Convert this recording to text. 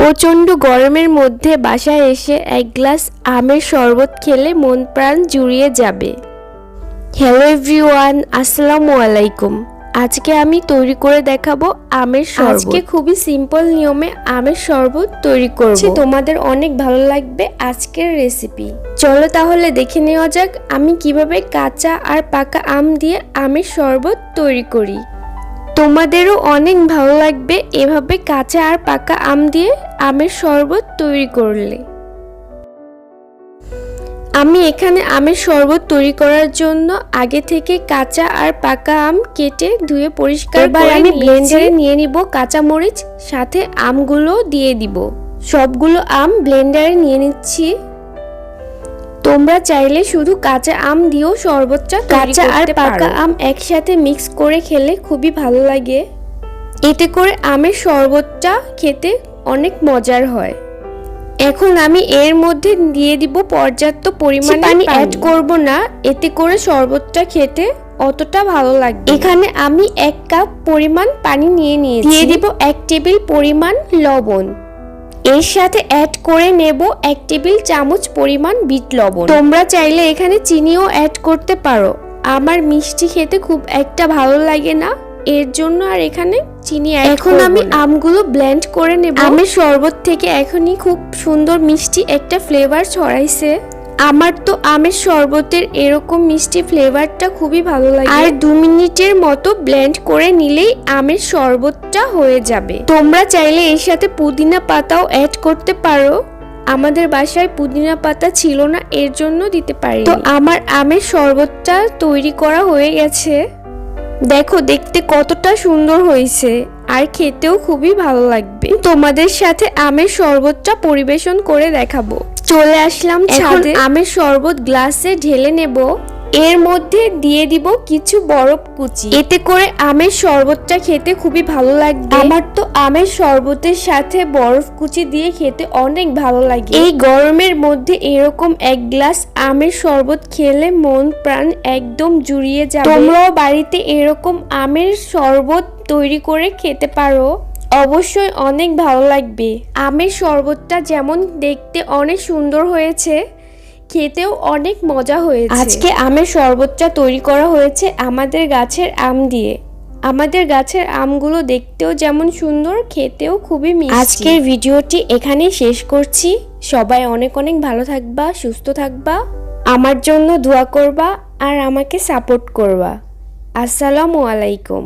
প্রচণ্ড গরমের মধ্যে বাসায় এসে এক গ্লাস আমের শরবত খেলে মন প্রাণ জুড়িয়ে যাবে। হ্যালো এভরিওয়ান আসসালামু আলাইকুম। আজকে আমি তৈরি করে দেখাবো আমের শরবত। আজকে খুবই সিম্পল নিয়মে আমের শরবত তৈরি করব। তোমাদের অনেক ভালো লাগবে আজকের রেসিপি। চলো তাহলে দেখে নেওয়া যাক আমি কীভাবে কাঁচা আর পাকা আম দিয়ে আমের শরবত তৈরি করি। তোমাদেরও অনেক ভালো লাগবে এভাবে কাঁচা আর পাকা আম দিয়ে আমের শরবত তৈরি করলে। আমি এখানে আমের শরবত তৈরি করার জন্য আগে থেকে কাঁচা আর পাকা আম কেটে ধুয়ে পরিষ্কার করে আমি আমি ব্লেন্ডারে নিয়ে নিব কাঁচা মরিচ সাথে আমগুলো দিয়ে দিব। সবগুলো আম ব্লেন্ডারে নিয়ে নিচ্ছি। তোমরা চাইলে শুধু কাঁচা আম দিয়েও শরবতটা কাঁচা আর পাকা আম একসাথে মিক্স করে খেলে খুবই ভালো লাগে। এতে করে আমের শরবতটা খেতে অনেক মজার হয়। এখন আমি এর মধ্যে দিয়ে দিব পর্যাপ্ত পরিমাণে পানি। অ্যাড করব না এতে করে শরবতটা খেতে অতটা ভালো লাগবে এখানে আমি এক কাপ পরিমাণ পানি নিয়ে নিয়েছি। দিয়ে দিব এক টেবিল পরিমাণ লবণ। এর সাথে অ্যাড করে নেব এক টেবিল চামচ পরিমাণ বিট লবণ। তোমরা চাইলে এখানে চিনিও অ্যাড করতে পারো। আমার মিষ্টি খেতে খুব একটা ভালো লাগে না। এর জন্য আর এখানে চিনি এখন আমি আমগুলো ব্লেন্ড করে নেব। আমের শরবত থেকে এখনই খুব সুন্দর মিষ্টি একটা ফ্লেভার ছড়াইছে। আমার তো আমের শরবতের এরকম মিষ্টি ফ্লেভারটা খুবই ভালো লাগে। আর দু মিনিটের মতো ব্লেন্ড করে নিলেই আমের শরবতটা হয়ে যাবে। তোমরা চাইলে এর সাথে পুদিনা পাতাও অ্যাড করতে পারো। আমাদের বাসায় পুদিনা পাতা ছিল না, এর জন্য দিতে পারি তো আমার আমের শরবতটা তৈরি করা হয়ে গেছে। দেখো, দেখতে কতটা সুন্দর হয়েছে। আর খেতেও খুবই ভালো লাগবে। তোমাদের সাথে আমের শরবতটা পরিবেশন করে দেখাবো। চলে আসলাম ছাদে। আমের শরবত গ্লাসে ঢেলে নেব। এর মধ্যে দিয়ে দিব কিছু বরফ কুচি। এতে করে আমের শরবতটা খেতে খুবই ভালো লাগবে। আমার তো আমের শরবতের সাথে বরফ কুচি দিয়ে খেতে অনেক ভালো লাগে। এই গরমের মধ্যে এরকম এক গ্লাস আমের শরবত খেলে মন প্রাণ একদম জুড়িয়ে যাবে। তোমরাও বাড়িতে এরকম আমের শরবত তৈরি করে খেতে পারো। অবশ্যই অনেক ভালো লাগবে। আমের শরবতটা যেমন দেখতে অনেক সুন্দর হয়েছে খেতেও অনেক মজা হয়েছে। আজকে আমের শরবতটা তৈরি করা হয়েছে আমাদের গাছের আম দিয়ে। আমাদের গাছের আমগুলো দেখতেও যেমন সুন্দর খেতেও খুবই মিষ্টি। আজকের ভিডিওটি এখানেই শেষ করছি। সবাই অনেক অনেক ভালো থাকবা সুস্থ থাকবা আমার জন্য দোয়া করবা আর আমাকে সাপোর্ট করবা। আসসালামু আলাইকুম।